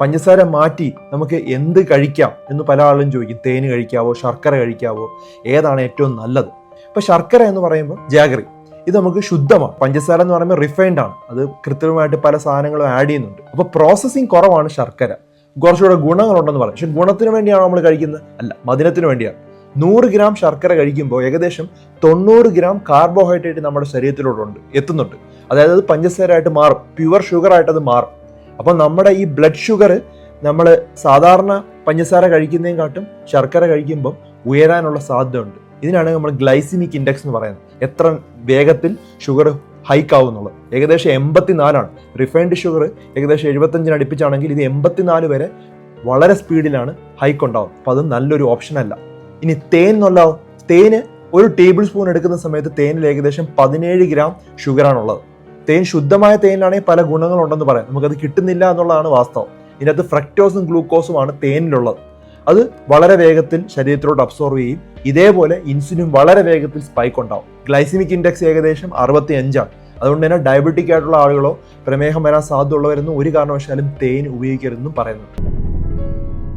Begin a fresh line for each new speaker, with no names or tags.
പഞ്ചസാര മാറ്റി നമുക്ക് എന്ത് കഴിക്കാം എന്ന് പല ആളും ചോദിക്കും. തേൻ കഴിക്കാവോ ശർക്കര കഴിക്കാവോ ഏതാണ് ഏറ്റവും നല്ലത്? ഇപ്പൊ ശർക്കര എന്ന് പറയുമ്പോൾ ജാഗറി. ഇത് നമുക്ക് ശുദ്ധമാണ്. പഞ്ചസാര എന്ന് പറയുമ്പോൾ റിഫൈൻഡ് ആണ്. അത് കൃത്രിമമായിട്ട് പല സാധനങ്ങളും ആഡ് ചെയ്യുന്നുണ്ട്. അപ്പോൾ പ്രോസസ്സിങ് കുറവാണ് ശർക്കര. കുറച്ചുകൂടെ ഗുണങ്ങളുണ്ടെന്ന് പറയും. പക്ഷെ ഗുണത്തിന് വേണ്ടിയാണോ നമ്മൾ കഴിക്കുന്നത്? അല്ല മധുരത്തിന് വേണ്ടിയാണ്. നൂറ് ഗ്രാം ശർക്കര കഴിക്കുമ്പോൾ ഏകദേശം തൊണ്ണൂറ് ഗ്രാം കാർബോഹൈഡ്രേറ്റ് നമ്മുടെ ശരീരത്തിലൂടെ ഉണ്ട് എത്തുന്നുണ്ട്. അതായത് അത് പഞ്ചസാരയായിട്ട് മാറും. പ്യുവർ ഷുഗർ ആയിട്ട് അത് മാറും. അപ്പോൾ നമ്മുടെ ഈ ബ്ലഡ് ഷുഗർ നമ്മൾ സാധാരണ പഞ്ചസാര കഴിക്കുന്നതിനും കാട്ടും ശർക്കര കഴിക്കുമ്പം ഉയരാനുള്ള സാധ്യതയുണ്ട്. ഇതിനാണ് നമ്മൾ ഗ്ലൈസിമിക് ഇൻഡെക്സ് എന്ന് പറയുന്നത്. എത്ര വേഗത്തിൽ ഷുഗർ ഹൈക്ക് ആവുന്നുള്ളത് ഏകദേശം എൺപത്തിനാലാണ്. റിഫൈൻഡ് ഷുഗർ ഏകദേശം എഴുപത്തഞ്ചിന് അടുപ്പിച്ചാണെങ്കിൽ ഇത് എൺപത്തിനാല് വരെ വളരെ സ്പീഡിലാണ് ഹൈക്ക് ഉണ്ടാവും. അപ്പം അത് നല്ലൊരു ഓപ്ഷൻ അല്ല. ഇനി തേൻ എന്നുള്ളോ തേന് ഒരു ടേബിൾ സ്പൂൺ എടുക്കുന്ന സമയത്ത് തേനിൽ ഏകദേശം പതിനേഴ് ഗ്രാം ഷുഗറാണുള്ളത് തേൻ ശുദ്ധമായ തേനിലാണെങ്കിൽ പല ഗുണങ്ങളുണ്ടെന്ന് പറയാം. നമുക്കത് കിട്ടുന്നില്ല എന്നുള്ളതാണ് വാസ്തവം. ഇതിനകത്ത് ഫ്രക്ടോസും ഗ്ലൂക്കോസുമാണ് തേനിലുള്ളത്. അത് വളരെ വേഗത്തിൽ ശരീരത്തിലോട്ട് അബ്സോർവ് ചെയ്യും. ഇതേപോലെ ഇൻസുലിൻ വളരെ വേഗത്തിൽ സ്പൈക്ക് ഉണ്ടാവും. ഗ്ലൈസിമിക് ഇൻഡെക്സ് ഏകദേശം അറുപത്തി അഞ്ചാണ് അതുകൊണ്ട് തന്നെ ഡയബറ്റിക് ആയിട്ടുള്ള ആളുകളോ പ്രമേഹം വരാൻ സാധ്യതയുള്ളവരെന്നും ഒരു കാരണവശാലും തേൻ ഉപയോഗിക്കരുതെന്നും പറയുന്നുണ്ട്.